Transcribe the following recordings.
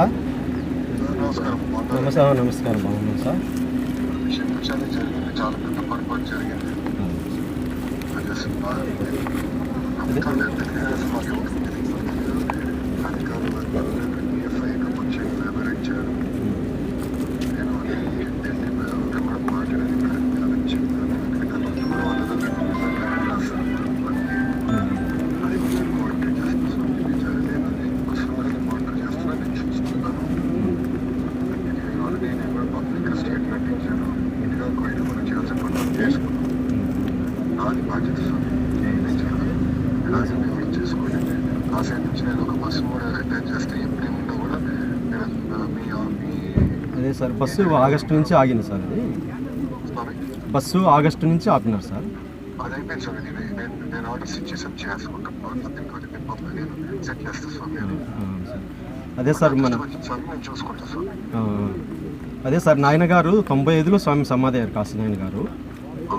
నమస్కారం? నమస్కారం నమస్కారం. బాగున్నాం సార్. క్షమించాలి జరిగింది. చాలా పెద్ద పొరపాటు జరిగింది. నాది బాధ్యత సార్ నేను చేయగలను ఇలాగే మీరు చేసుకోండి ఆ సైడ్ నుంచి నేను ఒక బస్సు కూడా అటాచ్ చేస్తే ఎప్పుడు ఏమున్నా కూడా మీరు మీ అదే సార్ బస్సు ఆగస్టు నుంచి ఆగింది సార్ అది బస్సు ఆగస్టు నుంచి ఆపినారు సార్. అది అయిపోయింది సార్ నేను నేను నేను ఆర్డర్స్ ఇచ్చేసాను చేసుకుంటాను. నథింగ్ కాదు నేను పంపి నేను సెట్ చేస్తాను సార్ నేను అదే సార్ మన సార్ నేను అదే సార్ నాయన గారు తొంభై ఐదులో స్వామి సమాధి అయ్యారు కాశీ నాయన గారు.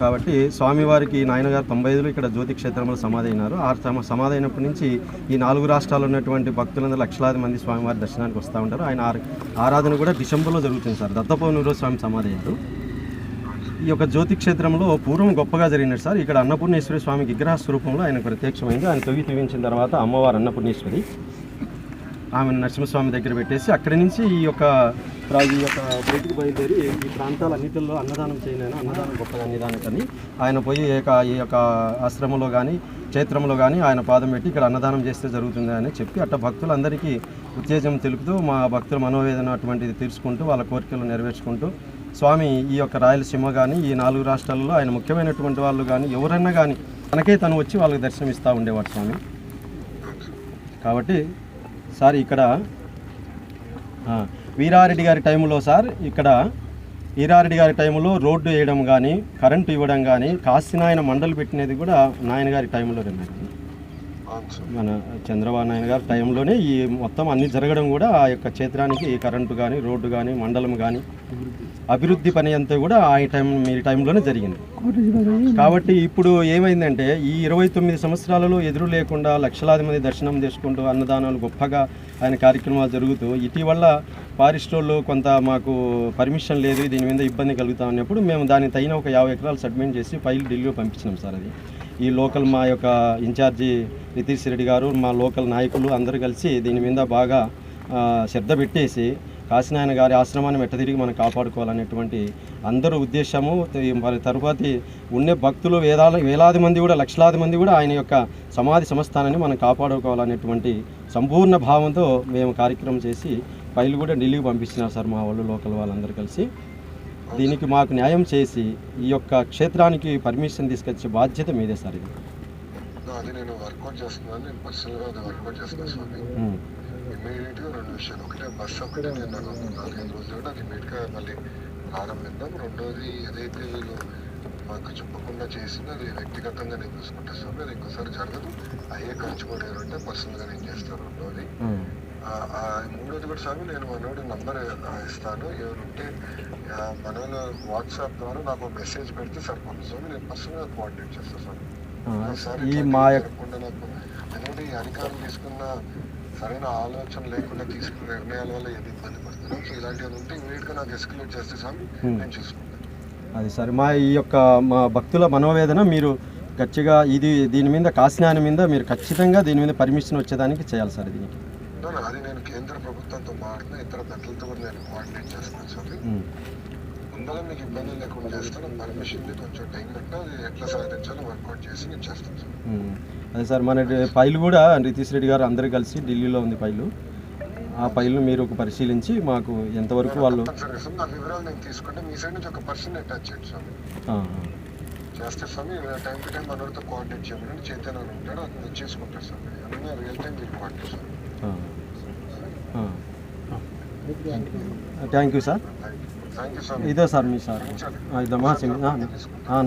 కాబట్టి స్వామివారికి నాయనగారు తొంభై ఐదులో ఇక్కడ జ్యోతి క్షేత్రంలో సమాధి అయినారు ఆ తమ సమాధి అయినప్పటి నుంచి ఈ నాలుగు రాష్ట్రాల్లో ఉన్నటువంటి భక్తులందరూ లక్షలాది మంది స్వామివారి దర్శనానికి వస్తూ ఉంటారు. ఆయన ఆరాధన కూడా డిసెంబర్లో జరుగుతుంది సార్. దత్తపౌర్ణమిలో స్వామి సమాధి అయ్యారు ఈ యొక్క జ్యోతి క్షేత్రంలో పూర్వం గొప్పగా జరిగినది సార్. ఇక్కడ అన్నపూర్ణేశ్వరి స్వామి విగ్రహ స్వరూపంలో ఆయన ప్రత్యక్షమైంది. ఆయన తొవ్వి తవ్వించిన తర్వాత అమ్మవారు అన్నపూర్ణేశ్వరి. ఆమె నరసింహస్వామి దగ్గర పెట్టేసి అక్కడి నుంచి ఈ యొక్క ప్రా- ఈ యొక్క బయటికి బయలుదేరి ఈ ప్రాంతాలన్నిటిలో అన్నదానం చేయలేను అన్నదానం గొప్పగా అన్నదానం ఆయన పోయి ఈ యొక్క ఈ యొక్క ఆశ్రమంలో కానీ క్షేత్రంలో కానీ ఆయన పాదం పెట్టి ఇక్కడ అన్నదానం చేస్తే జరుగుతుంది అని చెప్పి అట్ట భక్తులందరికీ ఉత్తేజం తెలుపుతూ మా భక్తుల మనోవేదన అటువంటిది తీర్చుకుంటూ వాళ్ళ కోరికలు నెరవేర్చుకుంటూ స్వామి ఈ యొక్క రాయలసీమ కానీ ఈ నాలుగు రాష్ట్రాలలో ఆయన ముఖ్యమైనటువంటి వాళ్ళు కానీ ఎవరన్నా కానీ తనకే తను వచ్చి వాళ్ళకి దర్శనం ఇస్తూ ఉండేవాడు స్వామి. కాబట్టి సార్ ఇక్కడ వీరారెడ్డి గారి టైంలో సార్ ఇక్కడ వీరారెడ్డి గారి టైంలో రోడ్డు వేయడం కానీ కరెంటు ఇవ్వడం కానీ కాశీనాయన మండలి పెట్టినది కూడా నాయన గారి టైంలో మేడం మన చంద్రబాబు నాయుడు గారి టైంలోనే ఈ మొత్తం అన్ని జరగడం కూడా ఆ యొక్క క్షేత్రానికి కరెంటు కానీ రోడ్డు కానీ మండలం కానీ అభివృద్ధి పని అంతా కూడా ఆ టైం మీ టైంలోనే జరిగింది. కాబట్టి ఇప్పుడు ఏమైందంటే ఈ ఇరవై తొమ్మిది సంవత్సరాలలో ఎదురు లేకుండా లక్షలాది మంది దర్శనం చేసుకుంటూ అన్నదానాలు గొప్పగా ఆయన కార్యక్రమాలు జరుగుతూ ఇటీవల ఫారెస్ట్ కొంత మాకు పర్మిషన్ లేదు దీని మీద ఇబ్బంది కలుగుతా ఉన్నప్పుడు మేము దాని తగిన ఒక యాభై ఎకరాలు సబ్మిట్ చేసి ఫైల్ ఢిల్లీలో పంపించినాం సార్ అది. ఈ లోకల్ మా యొక్క ఇన్ఛార్జి నితీష్ రెడ్డి గారు మా లోకల్ నాయకులు అందరూ కలిసి దీని మీద బాగా శ్రద్ధ పెట్టేసి కాశీనాయన గారి ఆశ్రమాన్ని మెట్ట తిరిగి మనం కాపాడుకోవాలనేటువంటి అందరూ ఉద్దేశము. మరి తరువాతి ఉండే భక్తులు వేలాది వేలాది మంది కూడా లక్షలాది మంది కూడా ఆయన యొక్క సమాధి సంస్థానాన్ని మనం కాపాడుకోవాలనేటువంటి సంపూర్ణ భావంతో మేము కార్యక్రమం చేసి ఫైల్ కూడా ఢిల్లీకి పంపిస్తున్నారు సార్ మా వాళ్ళు లోకల్ వాళ్ళందరూ కలిసి. దీనికి మాకు న్యాయం చేసి ఈ యొక్క క్షేత్రానికి పర్మిషన్ తీసుకొచ్చే బాధ్యత మీదే సార్ ఇది. అది నేను వర్కౌట్ చేస్తున్నాను నేను పర్సనల్గా వర్కౌట్ చేస్తున్నాను స్వామి. ఉమ్. ఇమ్మీడియట్గా రెండు విషయాలు. ఒకటే బస్సు ఒకటే నేను నాకు నాలుగైదు రోజులు కూడా అది ఇమ్మీడియట్గా మళ్ళీ ప్రారంభిద్దాం రెండోది ఏదైతే వీళ్ళు మాకు చెప్పకుండా చేసిందో అది వ్యక్తిగతంగా నేను చూసుకుంటా స్వామి అది ఇంకోసారి జరగదు. అయ్యే ఖర్చు కూడా ఏమంటే పర్సనల్గా నేను చేస్తాను రెండోది. మూడోది కూడా స్వామి నేను మనోడి నంబర్ ఇస్తాను. ఎవరుంటే మనోళ్ళు వాట్సాప్ ద్వారా నాకు మెసేజ్ పెడితే సరిపోతుంది. స్వామి నేను పర్సనల్గా కోఆర్డినేట్ చేస్తాను ఒకసారి ఈ మా నాకు ఎందుకంటే ఈ అధికారులు తీసుకున్న సరైన ఆలోచన లేకుండా తీసుకున్న నిర్ణయాల వల్ల ఏది ఇబ్బంది పడుతున్నాం సో ఇలాంటివి ఉంటే ఇమీడియట్గా నాకు ఎస్కలేట్ చేస్తే స్వామి Hmm. నేను చూసుకుంటాను అది సరే. మా ఈ యొక్క మా భక్తుల మనోవేదన మీరు గట్టిగా ఇది దీని మీద కాశీనాయన మీద మీరు ఖచ్చితంగా దీని మీద పర్మిషన్ వచ్చేదానికి చేయాలి సార్ దీనికి అది నేను కేంద్ర ప్రభుత్వంతో మాట్లాడిన ఇతర పెద్దలతో నేను కోఆర్డినేట్ చేస్తాను స్వామి ముందర మీకు ఇబ్బంది లేకుండా చేస్తాను. పర్మిషన్ కొంచెం టైం పెట్టినా అది ఎట్లా సాధించాలో వర్కౌట్ చేసి నేను చేస్తాను సార్. అదే సార్ మన ఫైల్ కూడా నితీష్ రెడ్డి గారు అందరూ కలిసి ఢిల్లీలో ఉంది ఫైలు. ఆ ఫైల్ను మీరు ఒక పరిశీలించి మాకు ఎంతవరకు వాళ్ళు నా వివరాలు నేను తీసుకుంటే మీ సైడ్ నుంచి ఒక పర్సన్ అటాచ్ చేయండి స్వామి. ఆ, చేస్తే స్వామి టైం టు టైం మనోడితో కోఆర్డినేట్ చేయమని చైతన్య అని ఉంటాడు. అతను చేసుకుంటాడు స్వామి. అన్నీ రియల్ టైం మీరు కోఆర్డినేట్ స్వామి థ్యాంక్ యూ సార్ ఇదే సార్ మీ సార్ ఆ, ఇదమ్మా సిమ్- ఆ, ఆ,